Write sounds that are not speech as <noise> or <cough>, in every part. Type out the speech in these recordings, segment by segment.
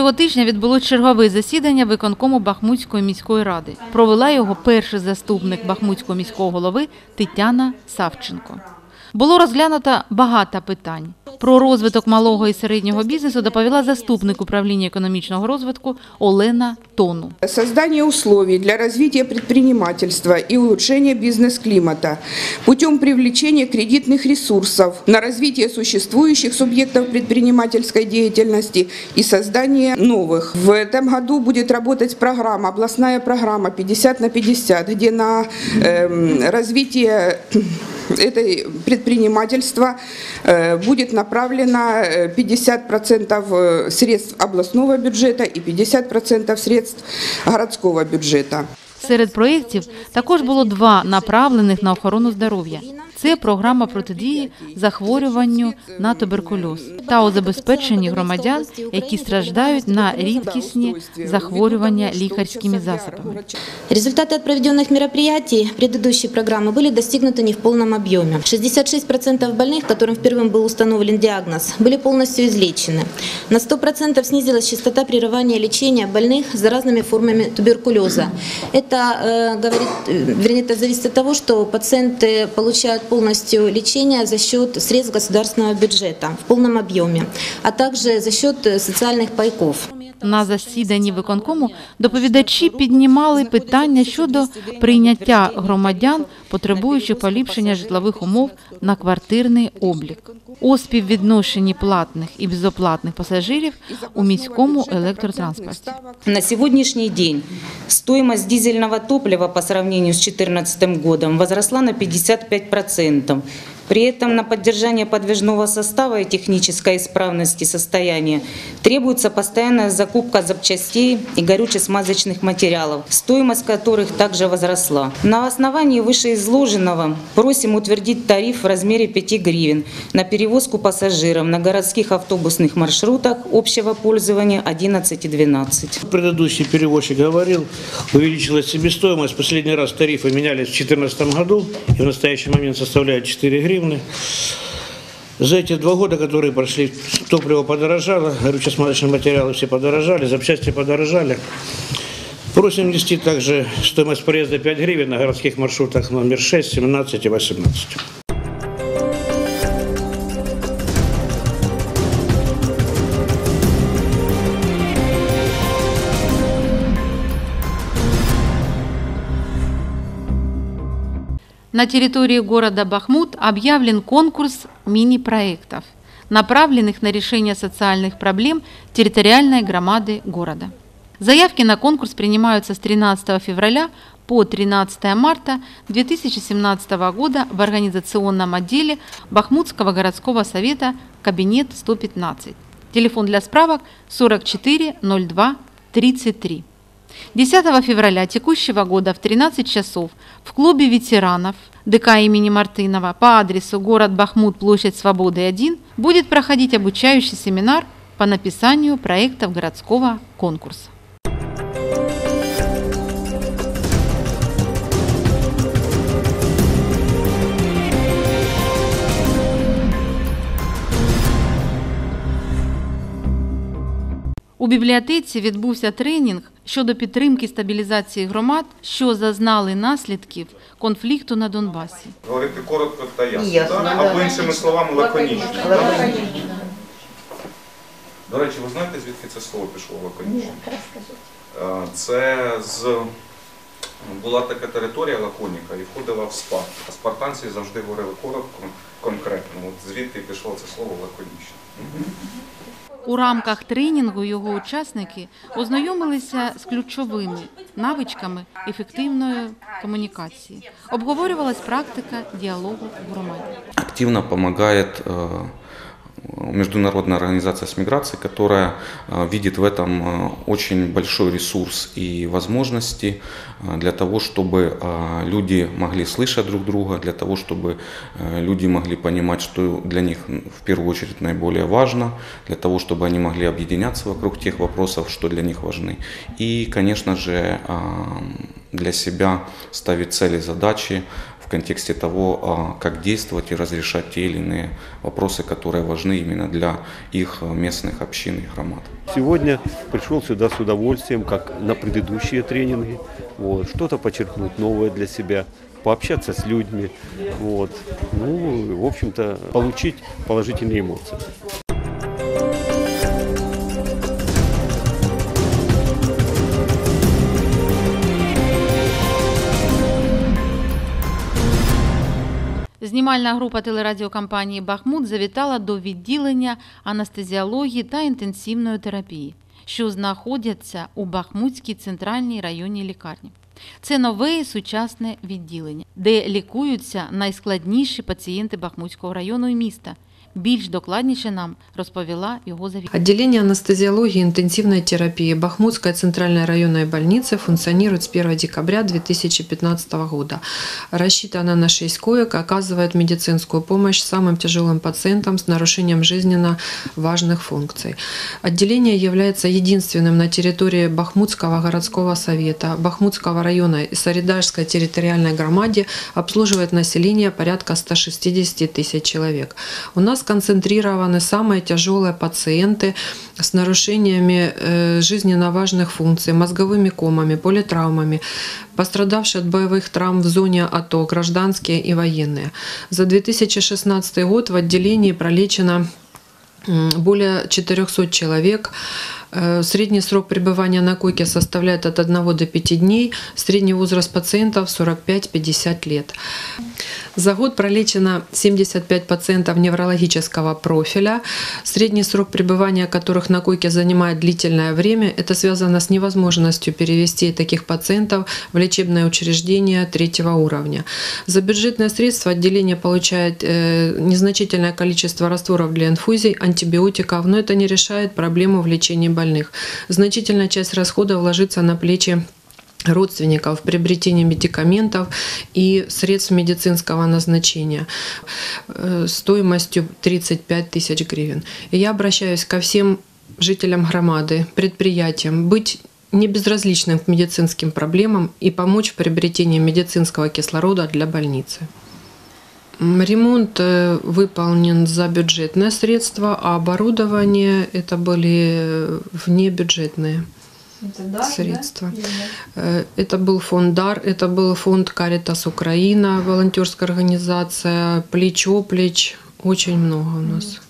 Цього тижня відбулось чергове засідання виконкому Бахмутської міської ради. Провела його перший заступник Бахмутського міського голови Тетяна Савченко. Було розглянуто багато питань. Про розвиток малого і середнього бізнесу доповіла заступник управління економічного розвитку Олена Тону. Создание условий для развития предпринимательства и улучшения бизнес-климата путем привлечения кредитных ресурсов на развитие существующих субъектов предпринимательской деятельности и создание новых. В этом году будет работать программа, областная программа 50 на 50, где на эм, развитие этой предпринимательства э, будет направлено э, 50% средств областного бюджета и 50% средств городского бюджета. Серед проєктів також було два направлених на охорону здоров'я. Це програма протидії захворюванню на туберкульоз та у забезпеченні громадян, які страждають на рідкісні захворювання лікарськими засобами. Результаты от проведенных мероприятий предыдущей программы были достигнуты не в полном объеме. 66% больных, которым впервые был установлен диагноз, были полностью излечены. На 100% снизилась частота прерывания лечения больных заразными формами туберкулеза. Это, э, говорит, э, вернее, это зависит от того, что пациенты получают полностью лечение за счет средств государственного бюджета в полном объеме, а также за счет э, социальных пайков. На засіданні виконкому доповідачі піднімали питання щодо прийняття громадян, потребуючих поліпшення житлових умов на квартирний облік, у співвідношенні платних і безоплатних пасажирів у міському електротранспорті. На сегодняшний день стоимость дизельного топлива по сравнению с 2014 годом возросла на 55%. При этом на поддержание подвижного состава и технической исправности состояния требуется постоянная закупка запчастей и горюче-смазочных материалов, стоимость которых также возросла. На основании вышеизложенного просим утвердить тариф в размере 5 гривен на перевозку пассажиров на городских автобусных маршрутах общего пользования 11 и 12. Предыдущий перевозчик говорил, увеличилась себестоимость. Последний раз тарифы менялись в 2014 году и в настоящий момент составляют 4 гривны. За эти два года, которые прошли, топливо подорожало, горюче-смазочные материалы все подорожали, запчасти подорожали. Просим внести также стоимость проезда 5 гривен на городских маршрутах номер 6, 17 и 18. На территории города Бахмут объявлен конкурс мини-проектов, направленных на решение социальных проблем территориальной громады города. Заявки на конкурс принимаются с 13 февраля по 13 марта 2017 года в организационном отделе Бахмутского городского совета кабинет 115. Телефон для справок 44 02 33. 10 февраля текущего года в 13 часов в клубе ветеранов ДК имени Мартынова по адресу город Бахмут, площадь Свободы 1 будет проходить обучающий семинар по написанию проектов городского конкурса. У бібліотеці відбувся тренінг Щодо підтримки стабілізації громад, що зазнали наслідків конфлікту на Донбасі. Говорити коротко та ясно, Ясно, да? да. або іншими словами лаконічно. Лаконічно. До речі, ви знаєте, звідки це слово пішло лаконічно? Е, Це з була така територія лаконіка і входила в Спарт. А спартанці завжди говорили коротко, конкретно. От звідти пішло це слово лаконічно. У рамках тренінгу його учасники ознайомилися з ключовими навичками ефективної комунікації. Обговорювалась практика діалогу в громаді. активно помогает э, Международная организация с миграцией, которая э, видит в этом э, очень большой ресурс и возможности э, для того, чтобы люди могли слышать друг друга, для того, чтобы люди могли понимать, что для них в первую очередь наиболее важно, для того, чтобы они могли объединяться вокруг тех вопросов, что для них важны. И, конечно же, для себя ставить цели, задачи, контексте того, а, как действовать и разрешать те или иные вопросы, которые важны именно для их местных общин и громад. Сегодня пришел сюда с удовольствием, как на предыдущие тренинги, вот, что-то подчеркнуть новое для себя, пообщаться с людьми, вот, ну, в общем-то, получить положительные эмоции. Знімальна група телерадіокомпанії Бахмут завітала до відділення анестезіології та інтенсивної терапії, що знаходяться у Бахмутській центральній районній лікарні. Це нове сучасне відділення, де лікуються найскладніші пацієнти Бахмутського району і міста. Більш докладніше нам розповіла його завідувачка. Отделение анестезиологии и интенсивной терапии Бахмутской центральной районной больницы функционирует с 1 декабря 2015 года. Рассчитано на 6 коек, оказывает медицинскую помощь самым тяжелым пациентам с нарушением жизненно важных функций. Отделение является единственным на территории Бахмутского городского совета, Бахмутского района и Саридашской территориальной громаде обслуживает население порядка 160 тысяч человек. У нас сконцентрированы самые тяжелые пациенты с нарушениями э, жизненно важных функций, мозговыми комами, политравмами, пострадавшие от боевых травм в зоне АТО, гражданские и военные. За 2016 год в отделении пролечено более 400 человек. Э, Средний срок пребывания на койке составляет от 1 до 5 дней, средний возраст пациентов 45-50 лет. За год пролечено 75 пациентов неврологического профиля, средний срок пребывания которых на койке занимает длительное время. Это связано с невозможностью перевести таких пациентов в лечебное учреждение третьего уровня. За бюджетные средства отделение получает э, незначительное количество растворов для инфузий, антибиотиков, но это не решает проблему в лечении больных. Значительная часть расходов ложится на плечи родственников, приобретение медикаментов и средств медицинского назначения э, стоимостью 35 тысяч гривен. И я обращаюсь ко всем жителям громады, предприятиям, быть не безразличным к медицинским проблемам и помочь в приобретении медицинского кислорода для больницы. Ремонт э, выполнен за бюджетные средства, а оборудование это были э, внебюджетные средства. Э, Это был фонд «Дар», это был фонд «Каритас Украина», волонтерская организация, «Плечо-плеч». Очень много у нас.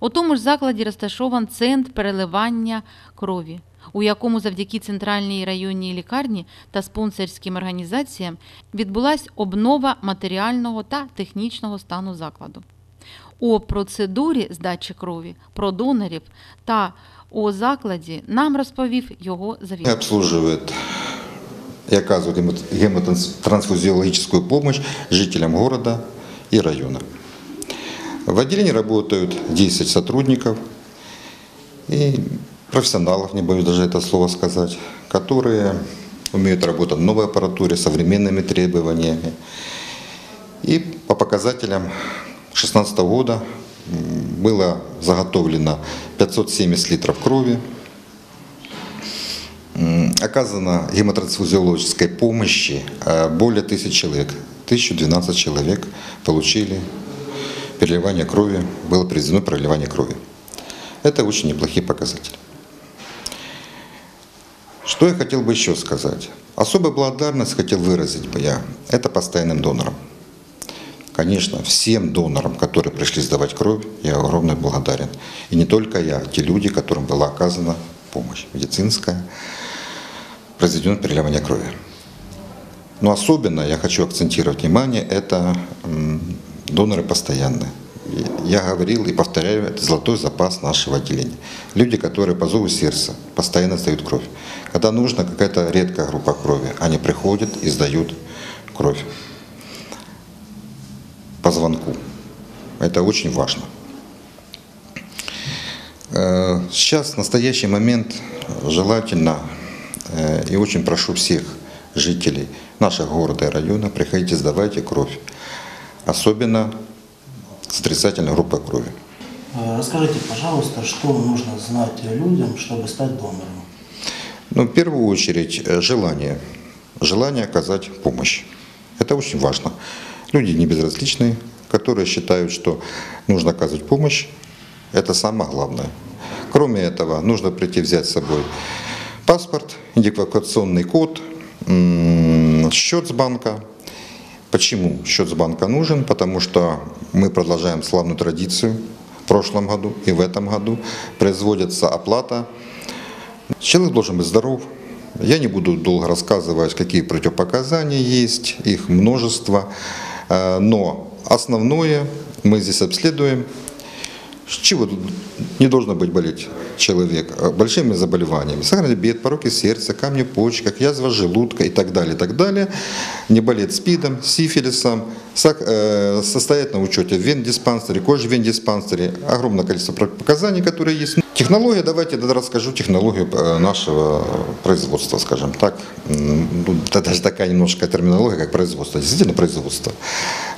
У тому ж закладі розташован центр переливання крові, у якому завдяки центральній районній лікарні та спонсорським організаціям відбулась обнова матеріального та технічного стану закладу. У процедурі здачі крові, про донорів та у закладі нам розповів його завідувач. обслуживает и оказывает гемо- гемотрансфузиологическую помощь жителям города и района. В отделении работают 10 сотрудников и профессионалов, не боюсь даже это слово сказать, которые умеют работать в новой аппаратуре, современными требованиями. И по показателям 2016 года было заготовлено 570 литров крови, М, Оказано гемотрансфузиологической помощи э, более тысяч человек. 1012 человек получили переливание крови, было произведено переливание крови. Это очень неплохие показатели. Что я хотел бы еще сказать? Особую благодарность хотел выразить бы я. Это постоянным донорам. Конечно, всем донорам, которые пришли сдавать кровь, я огромно благодарен. И не только я, те люди, которым была оказана помощь медицинская, произведено переливание крови. Но особенно я хочу акцентировать внимание, это доноры постоянные. Я говорил и повторяю, это золотой запас нашего отделения. Люди, которые по зову сердца постоянно сдают кровь. Когда нужна какая-то редкая группа крови, они приходят и сдают кровь по звонку. Это очень важно. Э, Сейчас, в настоящий момент, желательно э, и очень прошу всех жителей нашего города и района, приходите, сдавайте кровь. Особенно с отрицательной группой крови. Э, Расскажите, пожалуйста, что нужно знать людям, чтобы стать донором? Ну, в первую очередь, э, желание. Желание оказать помощь. Это очень важно. Люди не безразличные, которые считают, что нужно оказывать помощь. Это самое главное. Кроме этого, нужно прийти взять с собой паспорт, идентификационный код, счет с банка. Почему счет с банка нужен? Потому что мы продолжаем славную традицию в прошлом году и в этом году. Производится оплата. Человек должен быть здоров. Я не буду долго рассказывать, какие противопоказания есть, их множество. Э, Но основное мы здесь обследуем. С чего тут не должно быть болеть человек? Э, Большими заболеваниями. Сахарный диабет, пороки сердца, камни в почках, язва желудка и так далее, и так далее. Не болеть СПИДом, сифилисом, сак- э, состоять на учете в вендиспансере, кожевендиспансере. Огромное количество показаний, которые есть. Технология, давайте я расскажу технологию э, нашего производства, скажем так. Ну, даже такая немножко терминология, как производство. Действительно производство.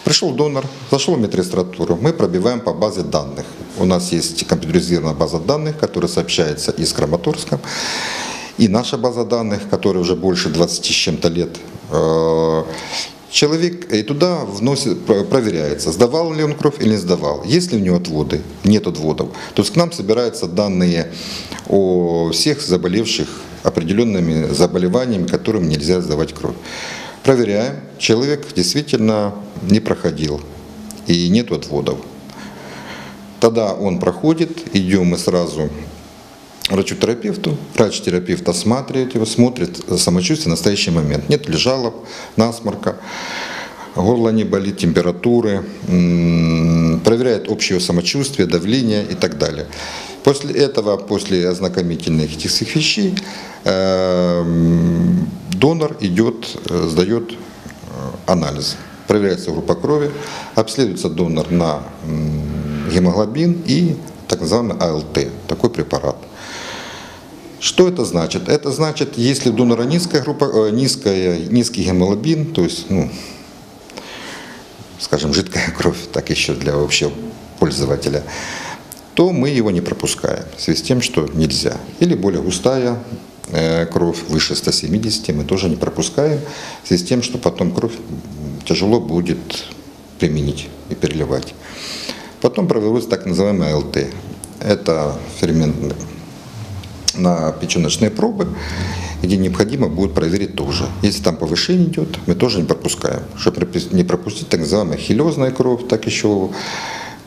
Пришел донор, зашел в медрегистратуру, мы пробиваем по базе данных. У нас есть компьютеризированная база данных, которая сообщается и с Краматорском, и наша база данных, которая уже больше 20 с чем-то лет. Э, Человек и туда вносит, про- проверяется, сдавал ли он кровь или не сдавал. Есть ли у него отводы? Нет отводов. То есть к нам собираются данные о всех заболевших определенными заболеваниями, которым нельзя сдавать кровь. Проверяем, человек действительно не проходил и нет отводов. Тогда он проходит, идем мы сразу врачу-терапевту, врач-терапевт осматривает его, смотрит самочувствие в настоящий момент. Нет ли жалоб, насморка, горло не болит, температуры, проверяет общее самочувствие, давление и так далее. После этого, после ознакомительных этих всех вещей, эм, донор идет, э, сдает э, анализ. Проверяется группа крови, обследуется донор на гемоглобин и так называемый АЛТ, такой препарат. Что это значит? Это значит, если у донора низкая группа, э, низкая, низкий гемоглобин, то есть, ну, скажем, жидкая <laughs> кровь, так еще для общего пользователя, то мы его не пропускаем в связи с тем, что нельзя. Или более густая э, кровь выше 170 мы тоже не пропускаем в связи с тем, что потом кровь тяжело будет применить и переливать. Потом проводится так называемый ЛТ. Это ферментный на печеночные пробы, где необходимо будет проверить тоже. Если там повышение идет, мы тоже не пропускаем, чтобы не пропустить так называемая хилезная кровь, так еще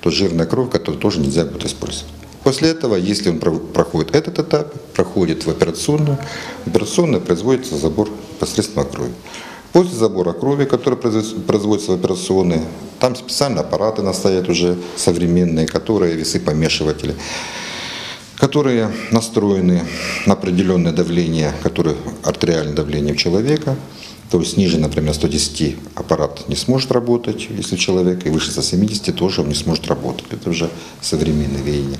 то жирная кровь, которую тоже нельзя будет использовать. После этого, если он про- проходит этот этап, проходит в операционную, в операционной производится забор посредством крови. После забора крови, который производится в операционной, там специальные аппараты настоят уже современные, которые весы-помешиватели которые настроены на определенное давление, которое артериальное давление у человека. То есть ниже, например, 110 аппарат не сможет работать, если человек, и выше 170 тоже он не сможет работать. Это уже современное веяние.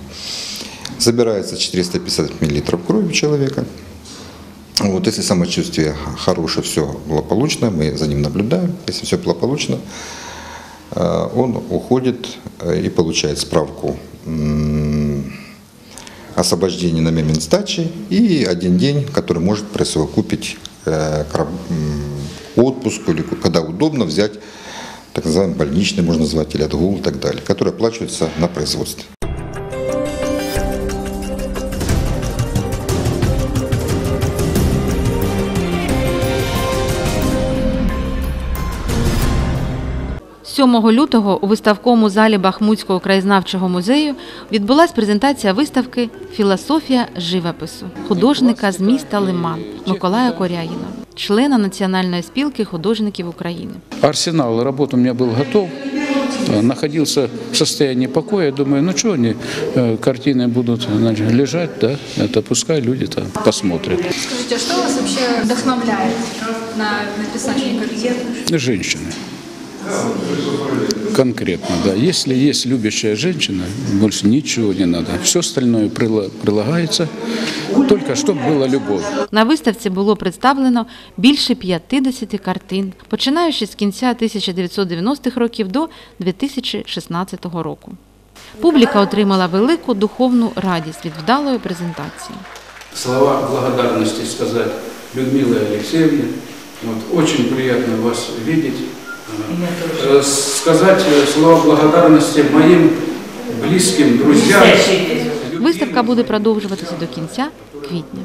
Забирается 450 мл крови у человека. Вот, если самочувствие хорошее, все благополучно, мы за ним наблюдаем. Если все благополучно, он уходит э, и получает справку м, освобождение на момент сдачи и один день, который может присовокупить э, к отпуску или когда удобно взять так называемый больничный, можно назвать, или отгул и так далее, который оплачивается на производстве. 7 лютого у виставковому залі Бахмутського краєзнавчого музею відбулась презентація виставки Філософія живопису художника з міста Лиман Миколая Коряїна, члена Національної спілки художників України. Арсенал работ у меня был готов, э, находился в состоянии покоя. Думаю, ну что они, э, картины будут значит, лежать, да, это пускай люди там посмотрят. Скажите, а что вас вообще вдохновляет на написание картин? Женщины. Конкретно, да. Если есть любящая женщина, больше ничего не надо. Все остальное прила- прилагается, только чтобы была любовь. На виставці було представлено більше 50 картин, починаючи з кінця 1990-х років до 2016 року. Публіка отримала велику духовну радість від вдалої презентації. Слова благодарности сказать Людмиле Алексеевне. Вот, очень приятно вас видеть. Э, сказать э, слова благодарности моим близким, друзьям. Виставка буде продовжуватися до кінця квітня.